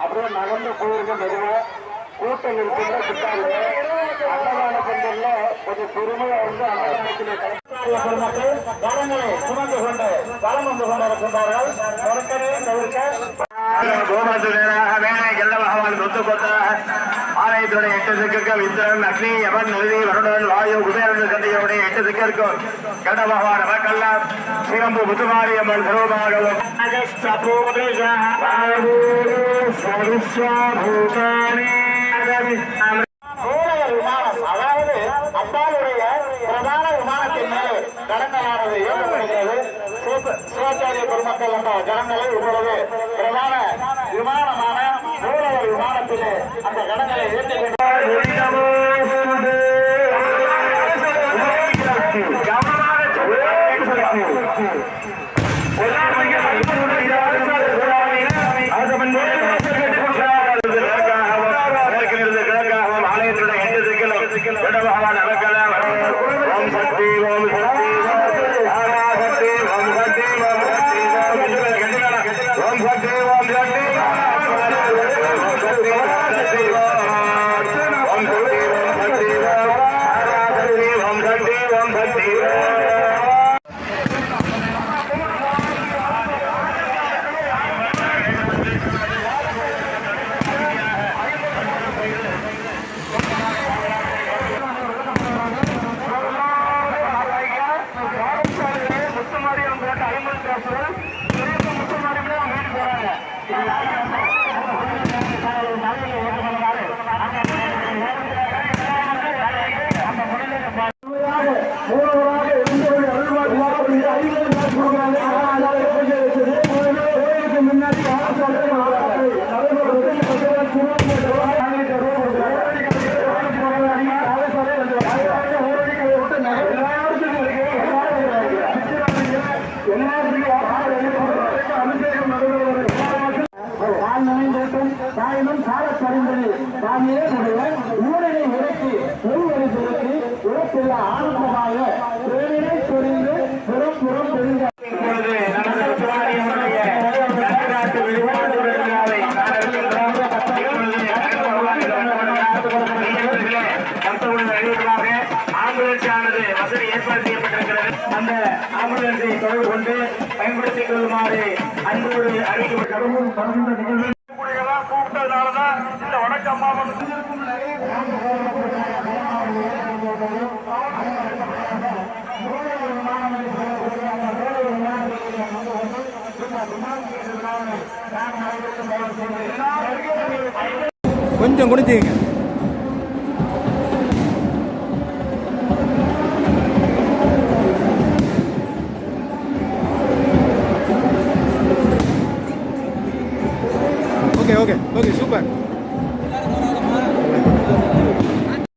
அப்படியே நகர்ந்து போயிருக்க மெதுவா கூட்டம் இருக்கிற சிக்காருங்க அன்னதான பந்தல்ல கொஞ்சம் பொறுமையா வந்து அன்னதானத்திலே பெருமக்கள் வளங்களை சுமந்து கொண்டு வளம் வந்து கொண்டிருக்கின்றார்கள் தொடக்கவே தவிர்க்க கோமாத்து நேராக வேணை கெல்ல பகவான் சொத்து கொத்த ஆலயத்துடைய எட்டு திக்கிற்கு விந்திரன் அக்னி யமன் நிறுதி வருடன் வாயு குபேரன் எட்டு திக்கிற்கும் கெல்ல பகவான் அம்மன் சிவாச்சாரிய பெருமக்கள் என்ற ஜனங்களை இப்பொழுது பிரதான விமானமான சூழல் விமானத்திலே அந்த கடங்களை ஓம் போறாங்க நமது சிவாலயமுடைய நடுநாட்டு விழிப்புணர்வு விழாவை காண இருக்கின்றோம். இப்பொழுது கர்த்தருடைய அறிவிப்பாக ஆம்புலன்ஸ் ஆனது வசதி ஏற்பாடு செய்யப்பட்டிருக்கிறது அந்த ஆம்புலன்ஸை தொடர்பு கொண்டு பயன்படுத்திக் கொள்ளுமாறு அன்போடு அறிவிக்கப்பட்டதும் கூப்பிட்டதுனாலதான் இந்த வடக்கு அம்மா கொஞ்சம் குடிச்சிங்க Ok, ok, ok, super.